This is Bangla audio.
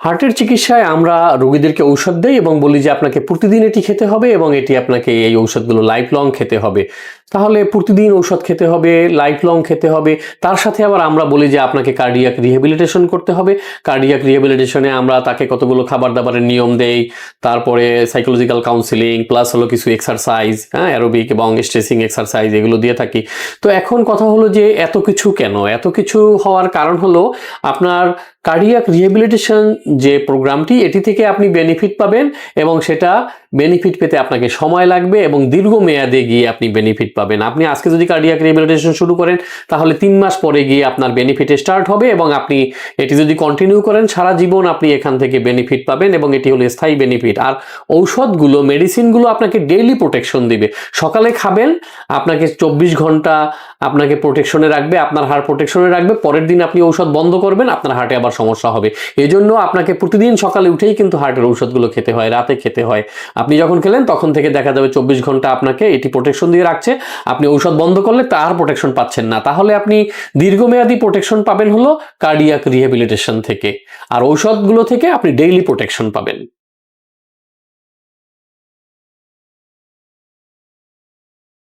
হার্টের চিকিৎসায় আমরা রোগীদেরকে ঔষধ দেই এবং বলি যে আপনাকে প্রতিদিন এটি খেতে হবে এবং এটি আপনাকে এই ঔষধগুলো লাইফ লং খেতে হবে। তাহলে প্রতিদিন ঔষধ খেতে হবে লাইফ লং খেতে হবে। তার সাথে আবার আমরা বলি যে আপনাকে কার্ডিয়াক রিহেবিলিটেশন করতে হবে। কার্ডিয়াক রিহেবিলিটেশনে আমরা তাকে কতগুলো খাবার দাবারের নিয়ম দেই, তারপরে সাইকোলজিক্যাল কাউন্সিলিং প্লাস হলো কিছু এক্সারসাইজ হ্যাঁ অ্যারোবিক এবং স্ট্রেসিং এক্সারসাইজ এগুলো দিয়ে থাকি। তো এখন কথা হলো যে এত কিছু কেন? এত কিছু হওয়ার কারণ হলো আপনার কার্ডিয়াক রিহেবিলিটেশন যে প্রোগ্রামটি, এটি থেকে আপনি বেনিফিট পাবেন এবং সেটা বেনিফিট পেতে আপনাকে সময় লাগবে এবং দীর্ঘমেয়াদে গিয়ে আপনি বেনিফিট পাবেন। আপনি আজকে যদি কার্ডিয়াক রিহেবিলিটেশন শুরু করেন, তাহলে তিন মাস পরে গিয়ে আপনার বেনিফিট স্টার্ট হবে এবং আপনি এটি যদি কন্টিনিউ করেন, সারা জীবন আপনি এখান থেকে বেনিফিট পাবেন এবং এটি হলো স্থায়ী বেনিফিট আর ঔষধগুলো মেডিসিনগুলো আপনাকে ডেইলি প্রোটেকশন দিবে। সকালে খাবেন, আপনাকে চব্বিশ ঘণ্টা আপনাকে প্রোটেকশনে রাখবে, আপনার হার্ট প্রোটেকশনে রাখবে, পরের দিন আপনি ঔষধ বন্ধ করবেন, আপনার হার্টে আবার সমস্যা হবে। এই জন্য আপনাকে প্রতিদিন সকালে উঠেই কিন্তু হার্টের ঔষধগুলো খেতে হয়, রাতে খেতে হয়। আপনি যখন খেলেন, তখন থেকে দেখা যাবে চব্বিশ ঘণ্টা আপনাকে এটি প্রোটেকশন দিয়ে রাখছে। আপনি ঔষধ বন্ধ করলে তার প্রোটেকশন পাচ্ছেন না। তাহলে আপনি দীর্ঘমেয়াদী প্রোটেকশন পাবেন হলো কার্ডিয়াক রিহ্যাবিলিটেশন থেকে। আর ঔষধগুলো থেকে আপনি ডেইলি প্রোটেকশন পাবেন।